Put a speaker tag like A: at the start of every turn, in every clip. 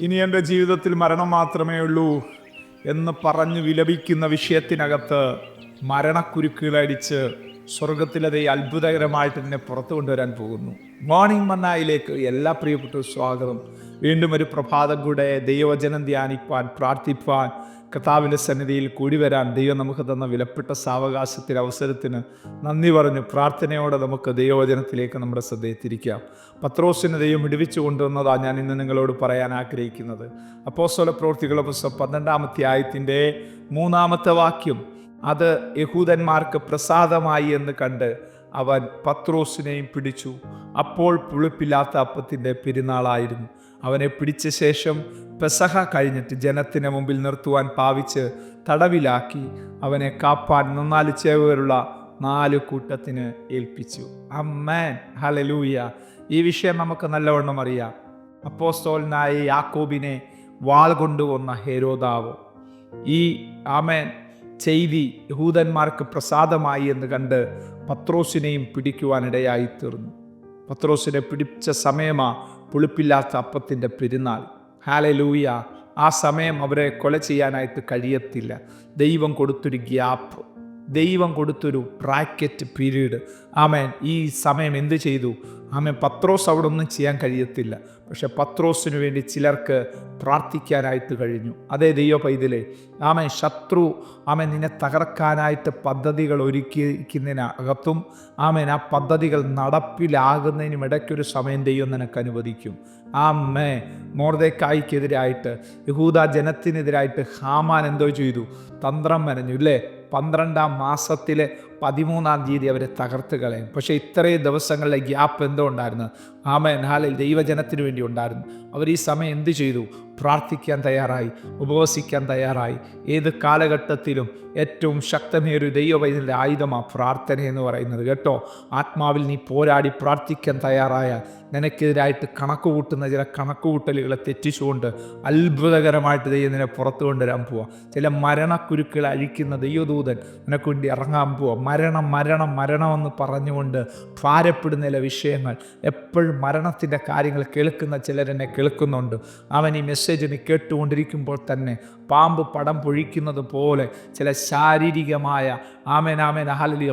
A: ഇനി എന്റെ ജീവിതത്തിൽ മരണം മാത്രമേ ഉള്ളൂ എന്ന് പറഞ്ഞ് വിലപിക്കുന്ന വിഷയത്തിനകത്ത് മരണക്കുരുക്കുകളടിച്ച് സ്വർഗത്തിലതേ അത്ഭുതകരമായിട്ട് നിന്നെ പുറത്തു കൊണ്ടുവരാൻ പോകുന്നു. മോർണിംഗ് മന്നായിലേക്ക് എല്ലാ പ്രിയപ്പെട്ട സ്വാഗതം. വീണ്ടും ഒരു പ്രഭാതം കൂടെ ദൈവവചനം ധ്യാനിപ്പാൻ പ്രാർത്ഥിപ്പാൻ കർത്താവിന്റെ സന്നിധിയിൽ കൂടി വരാൻ ദൈവം നമുക്ക് തന്ന വിലപ്പെട്ട സാവകാശത്തിന്റെ അവസരത്തിന് നന്ദി പറഞ്ഞു. പ്രാർത്ഥനയോടെ നമുക്ക് ദൈവവചനത്തിലേക്ക് നമ്മുടെ ശ്രദ്ധയെ തിരിക്കാം. പത്രോസിന് ദൈവം ഇടിവിച്ചു കൊണ്ടുവന്നതാണ് ഞാൻ ഇന്ന് നിങ്ങളോട് പറയാൻ ആഗ്രഹിക്കുന്നത്. അപ്പോസ്വല പ്രവൃത്തികളുടെ പുസ്തകം പന്ത്രണ്ടാമത്തെ ആയത്തിന്റെ മൂന്നാമത്തെ വാക്യം അത് യഹൂദന്മാർക്ക് പ്രസാദമായി എന്ന് കണ്ട് അവൻ പത്രോസിനെയും പിടിച്ചു. അപ്പോൾ പുളിപ്പില്ലാത്ത അപ്പത്തിന്റെ പെരുന്നാളായിരുന്നു. അവനെ പിടിച്ച ശേഷം പെസഹ കഴിഞ്ഞിട്ട് ജനത്തിന് മുമ്പിൽ നിർത്തുവാൻ പാവിച്ച് തടവിലാക്കി അവനെ കാപ്പാൻ നന്നാൽ ചേവരുള്ള നാല് കൂട്ടത്തിന് ഏൽപ്പിച്ചു. അമ്മേൻ. ഹലലൂയ ഈ വിഷയം നമുക്ക് നല്ലവണ്ണം അറിയാം. അപ്പോസ്തോലനായ യാക്കോബിനെ വാൾ കൊണ്ടുവന്ന ഹേരോദാവ്. ഈ ആമേൻ ചെയ്തി യഹൂദന്മാർക്ക് പ്രസാദമായി എന്ന് കണ്ട് പത്രോസിനെയും പിടിക്കുവാനിടയായി തീർന്നു. പത്രോസിനെ പിടിച്ച സമയമാ പുളിപ്പില്ലാത്ത അപ്പത്തിന്റെ പെരുന്നാൾ. ഹാലെ ലൂയ ആ സമയം അവരെ കൊല ചെയ്യാനായിട്ട് കഴിയത്തില്ല. ദൈവം കൊടുത്തൊരു ഗ്യാപ്പ്. ദൈവം കൊടുത്തൊരു ബ്രാക്കറ്റ് പീരീഡ്. ആമേൻ. ഈ സമയം എന്ത് ചെയ്തു? ആമേൻ. പത്രോസ് അവിടെ ഒന്നും ചെയ്യാൻ കഴിയത്തില്ല. പക്ഷെ പത്രോസിനു വേണ്ടി ചിലർക്ക് പ്രാർത്ഥിക്കാനായിട്ട് കഴിഞ്ഞു. അതേ ദൈവ പൈതലേ ആമേ ശത്രു ആമേ നിന്നെ തകർക്കാനായിട്ട് പദ്ധതികൾ ഒരുക്കിയിരിക്കുന്നതിനകത്തും ആമേൻ ആ പദ്ധതികൾ നടപ്പിലാകുന്നതിനും ഇടയ്ക്കൊരു സമയം ദൈവം നിനക്ക് അനുവദിക്കും. ആമേ മോർദേക്കായ്ക്കെതിരായിട്ട് യഹൂദ ജനത്തിനെതിരായിട്ട് ഹാമാൻ എന്തോ ചെയ്തു? തന്ത്രം മെനഞ്ഞു ഇല്ലേ? പന്ത്രണ്ടാം മാസത്തിലെ പതിമൂന്നാം തീയതി അവരെ തകർത്ത് കളയും. പക്ഷേ ഇത്രയും ദിവസങ്ങളിലെ ഗ്യാപ്പ് എന്തോ ഉണ്ടായിരുന്നു ആമേൻ. ഹാലിൽ ദൈവജനത്തിനു വേണ്ടി ഉണ്ടായിരുന്നു. അവർ ഈ സമയം എന്ത് ചെയ്തു? പ്രാർത്ഥിക്കാൻ തയ്യാറായി ഉപവസിക്കാൻ തയ്യാറായി. ഏത് കാലഘട്ടത്തിലും ഏറ്റവും ശക്തമേറിയ ദൈവവൈദ്യന്റെ ആയുധമാണ് പ്രാർത്ഥന എന്ന് പറയുന്നത്. കേട്ടോ? ആത്മാവിൽ നീ പോരാടി പ്രാർത്ഥിക്കാൻ തയ്യാറായ നിനക്കെതിരായിട്ട് കണക്ക് കൂട്ടുന്ന ചില കണക്കുകൂട്ടലുകളെ തെറ്റിച്ചുകൊണ്ട് അത്ഭുതകരമായിട്ട് ദൈവം നിന്നെ പുറത്തു കൊണ്ടുവരാൻ പോവാം. ചില മരണക്കുരുക്കൾ അഴിക്കുന്ന ദൈവദൂതൻ നിനക്ക് വേണ്ടി ഇറങ്ങാൻ പോവാ. മരണം മരണം മരണമെന്ന് പറഞ്ഞുകൊണ്ട് ഭാരപ്പെടുന്ന ചില വിഷയങ്ങൾ എപ്പോഴും മരണത്തിന്റെ കാര്യങ്ങൾ കേൾക്കുന്ന ചിലരെന്നെ കേൾക്കുന്നുണ്ട്. അവൻ ഈ മെസ്സേജ് കേട്ടുകൊണ്ടിരിക്കുമ്പോൾ തന്നെ പാമ്പ് പടം പൊഴിക്കുന്നത് പോലെ ചില ശാരീരികമായ ആമേൻ ആമേൻ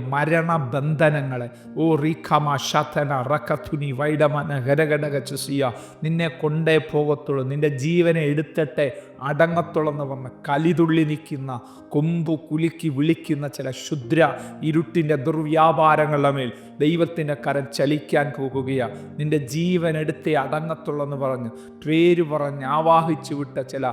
A: മരണ മരണബന്ധനങ്ങളെ. ഓ റീഖമ ശതന റക്കുനി വൈഡമന ഘരഘടക ചുസിയ നിന്നെ കൊണ്ടേ പോകത്തുള്ളൂ നിന്റെ ജീവനെ എടുത്തിട്ടെ അടങ്ങത്തുള്ളെന്ന് പറഞ്ഞ് കലിതുള്ളി നിൽക്കുന്ന കൊമ്പു കുലുക്കി വിളിക്കുന്ന ചില ക്ഷുദ്ര ഇരുട്ടിന്റെ ദുർവ്യാപാരങ്ങളുടെ മേൽ ദൈവത്തിന്റെ കരം ചലിക്കാൻ പോകുകയാണ് നിന്റെ ജീവൻ എടുത്തേ അടങ്ങത്തുള്ളെന്ന് പറഞ്ഞ് പേര് പറഞ്ഞ് ആവാഹിച്ചു വിട്ട ചില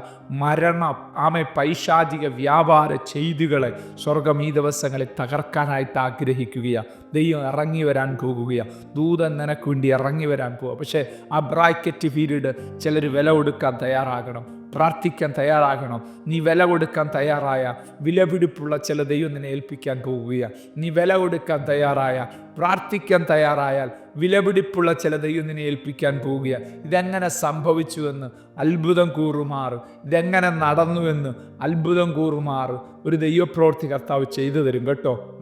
A: മരണ ആമെ പൈശാചിക വ്യാപാര ചെയ്തികളെ സ്വർഗം ഈ ദിവസങ്ങളിൽ തകർക്കാനായിട്ട് ആഗ്രഹിക്കുകയാണ് ദൈവം ഇറങ്ങി വരാൻ പോകുകയാണ് ദൂതൻ നിനക്ക് വേണ്ടി ഇറങ്ങി വരാൻ പോവുക പക്ഷേ ആ ബ്രാക്കറ്റ് പീരീഡ് ചിലർ വില കൊടുക്കാൻ തയ്യാറാകണം. പ്രാർത്ഥിക്കാൻ തയ്യാറാകണം. നീ വില കൊടുക്കാൻ തയ്യാറായ വിലപിടിപ്പുള്ള ചില ദൈവം നിന്നെ ഏൽപ്പിക്കാൻ പോവുകയാണ് നീ വില കൊടുക്കാൻ തയ്യാറായ പ്രാർത്ഥിക്കാൻ തയ്യാറായാൽ വിലപിടിപ്പുള്ള ചില ദൈവം നിന്നെ ഏൽപ്പിക്കാൻ പോവുകയാണ് ഇതെങ്ങനെ സംഭവിച്ചുവെന്ന് അത്ഭുതം കൂറുമാറ്. ഇതെങ്ങനെ നടന്നുവെന്ന് അത്ഭുതം കൂറുമാറ്. ഒരു ദൈവപ്രവൃത്തി കർത്താവ് ചെയ്തു തരും കേട്ടോ.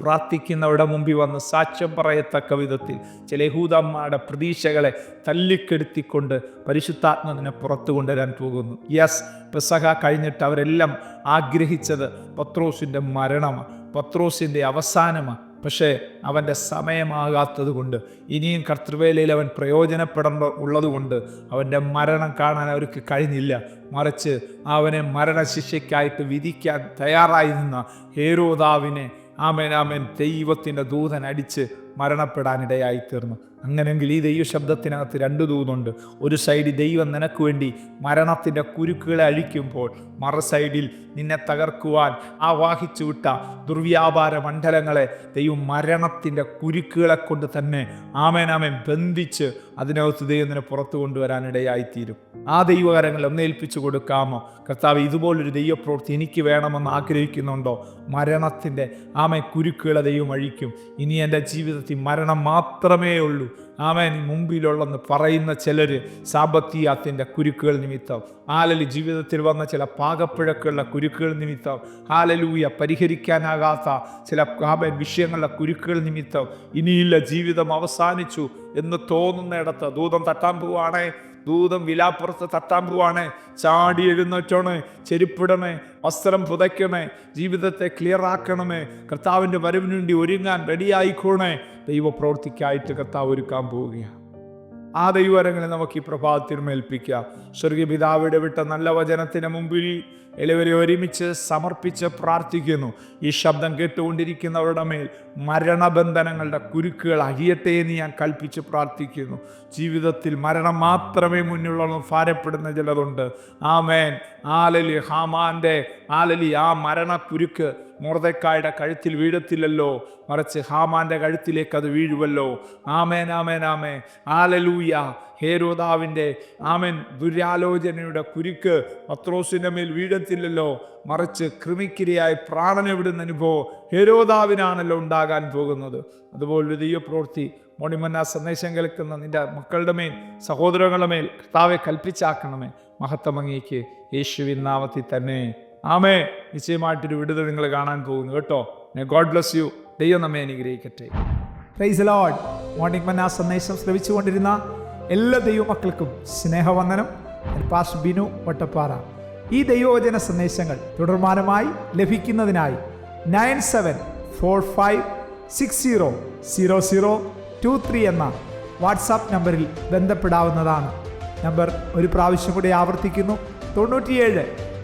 A: പ്രാർത്ഥിക്കുന്നവരുടെ മുമ്പിൽ വന്ന് സാക്ഷ്യം പറയത്തക്ക വിധത്തിൽ ചില യഹൂദന്മാരുടെ പ്രതീക്ഷകളെ തല്ലിക്കെടുത്തിക്കൊണ്ട് പരിശുദ്ധാത്മതിനെ പുറത്തു കൊണ്ടുവരാൻ പോകുന്നു. യെസ് പെസഹ കഴിഞ്ഞിട്ട് അവരെല്ലാം ആഗ്രഹിച്ചത് പത്രോസിന്റെ മരണമാണ്. പത്രോസിന്റെ അവസാനമാണ്. പക്ഷേ അവന്റെ സമയമാകാത്തത് കൊണ്ട് ഇനിയും കർത്തൃവേലയിൽ അവൻ പ്രയോജനപ്പെടേണ്ട ഉള്ളതുകൊണ്ട് അവന്റെ മരണം കാണാൻ അവർക്ക് കഴിഞ്ഞില്ല. മറിച്ച് അവനെ മരണശിക്ഷയ്ക്കായിട്ട് വിധിക്കാൻ തയ്യാറായി നിന്ന ഹേരോദാവിനെ ആമേനാമേൻ ദൈവത്തിന്റെ ദൂതൻ അടിച്ച് മരണപ്പെടാനിടയായി തീർന്നു അങ്ങനെയെങ്കിൽ ഈ ദൈവ ശബ്ദത്തിനകത്ത് രണ്ട് ദൂതുണ്ട് ഒരു സൈഡിൽ ദൈവം നിനക്ക് വേണ്ടി മരണത്തിന്റെ കുരുക്കുകളെ അഴിക്കുമ്പോൾ മറ സൈഡിൽ നിന്നെ തകർക്കുവാൻ ആ വാഹിച്ചു വിട്ട ദുർവ്യാപാര മണ്ഡലങ്ങളെ ദൈവം മരണത്തിന്റെ കുരുക്കുകളെ കൊണ്ട് തന്നെ ആമേനാമേൻ ബന്ധിച്ച് അതിനകത്ത് ദൈവം നിന്നെ പുറത്തു കൊണ്ടുവരാനിടയായിത്തീരും. ആ ദൈവകരങ്ങൾ ഒന്നേൽപ്പിച്ചു കൊടുക്കാമോ? കർത്താവ് ഇതുപോലൊരു ദൈവപ്രവൃത്തി എനിക്ക് വേണമെന്ന് ആഗ്രഹിക്കുന്നുണ്ടോ? മരണത്തിന്റെ ആമേ കുരുക്കുകളെ ദൈവം അഴിക്കും. ഇനി എന്റെ ജീവിതത്തിൽ മരണം മാത്രമേ ഉള്ളൂ ആമേൻ. മുമ്പിലുള്ളെന്ന് പറയുന്ന ചിലർ സാബത്തിയാത്തിന്റെ കുരുക്കുകൾ നിമിത്തം ആലലി ജീവിതത്തിൽ വന്ന ചില പാകപ്പിഴക്കുള്ള കുരുക്കുകൾ നിമിത്തം ആലലൂയ പരിഹരിക്കാനാകാത്ത ചില ആമേൻ വിഷയങ്ങളുടെ കുരുക്കുകൾ നിമിത്തം ഇനിയില്ല ജീവിതം അവസാനിച്ചു എന്ന് തോന്നുന്നിടത്ത് ദൂതം തട്ടാൻ പോവാണേ ദൂതം വിലാപ്പുറത്ത് തട്ടാൻ പോവാണ്. ചാടി എഴുന്നേറ്റോണ് ചെരുപ്പിടണേ വസ്ത്രം പുതയ്ക്കണേ ജീവിതത്തെ ക്ലിയർ ആക്കണമേ. കർത്താവിന്റെ വരവിനുവേണ്ടി ഒരുങ്ങാൻ റെഡിയായിക്കോണേ ദൈവപ്രവൃത്തിക്കായിട്ട് കർത്താവ് ഒരുക്കാൻ പോവുകയാണ്. ആ ദൈവരങ്ങളെ നമുക്ക് ഈ പ്രഭാതത്തിനുമേൽപ്പിക്കാം സ്വർഗീയ പിതാവിടെ വിട്ട നല്ല വചനത്തിന് മുമ്പിൽ എല്ലാവരെ ഒരുമിച്ച് സമർപ്പിച്ച് പ്രാർത്ഥിക്കുന്നു. ഈ ശബ്ദം കേട്ടുകൊണ്ടിരിക്കുന്നവരുടെ മേൽ മരണബന്ധനങ്ങളുടെ കുരുക്കുകൾ അഴിയട്ടെ എന്ന് ഞാൻ കൽപ്പിച്ച് പ്രാർത്ഥിക്കുന്നു. ജീവിതത്തിൽ മരണം മാത്രമേ മുന്നിലുള്ള ഭാരപ്പെടുന്ന ചിലതുണ്ട്. ആമേൻ. ആലലി ഹാമാന്റെ ആലലി ആ മരണക്കുരുക്ക് മോർദക്കായുടെ കഴുത്തിൽ വീഴത്തില്ലല്ലോ. മറിച്ച് ഹാമാന്റെ കഴുത്തിലേക്ക് അത് വീഴുവല്ലോ. ആമേൻ ആമേൻ ആമേ ആലലൂയ ഹേരോദാവിന്റെ ആമൻ. ദുരാലോചനയുടെ കുരുക്ക് പത്രോസിന്റെ മേൽ വീഴത്തില്ലല്ലോ. മറിച്ച് കൃമിക്കിരയായി പ്രാണനെ വിടുന്ന അനുഭവം ഹേരോദാവിനാണല്ലോ ഉണ്ടാകാൻ പോകുന്നത്. അതുപോലെ ദൈവപ്രവൃത്തി മോണിമന്ന സന്ദേശം കേൾക്കുന്ന നിന്റെ മക്കളുടെ മേൽ സഹോദരങ്ങളുടെ മേൽ കർത്താവെ കൽപ്പിച്ചാക്കണമേ. മഹത്തമങ്ങിക്ക് യേശുവിൻ നാമത്തിൽ തന്നെ. ആമേ നിശ്ചയമായിട്ടൊരു വിടുതൽ നിങ്ങൾ കാണാൻ പോകുന്നു കേട്ടോ. ഗോഡ് ബ്ലസ് യു ദൈവം നമ്മെ അനുഗ്രഹിക്കട്ടെ.
B: പ്രൈസ് ലോഡ് മോർണിംഗ് മന്ന സന്ദേശം ശ്രമിച്ചുകൊണ്ടിരുന്ന എല്ലാ ദൈവമക്കൾക്കും സ്നേഹവന്ദനം. പാസ് ബിനു വട്ടപ്പാറ. ഈ ദൈവവചന സന്ദേശങ്ങൾ തുടർമാനമായി ലഭിക്കുന്നതിനായി nine seven four five six zero zero zero two three എന്ന വാട്സാപ്പ് നമ്പറിൽ ബന്ധപ്പെടാവുന്നതാണ്. നമ്പർ ഒരു പ്രാവശ്യം കൂടി ആവർത്തിക്കുന്നു. തൊണ്ണൂറ്റിയേഴ്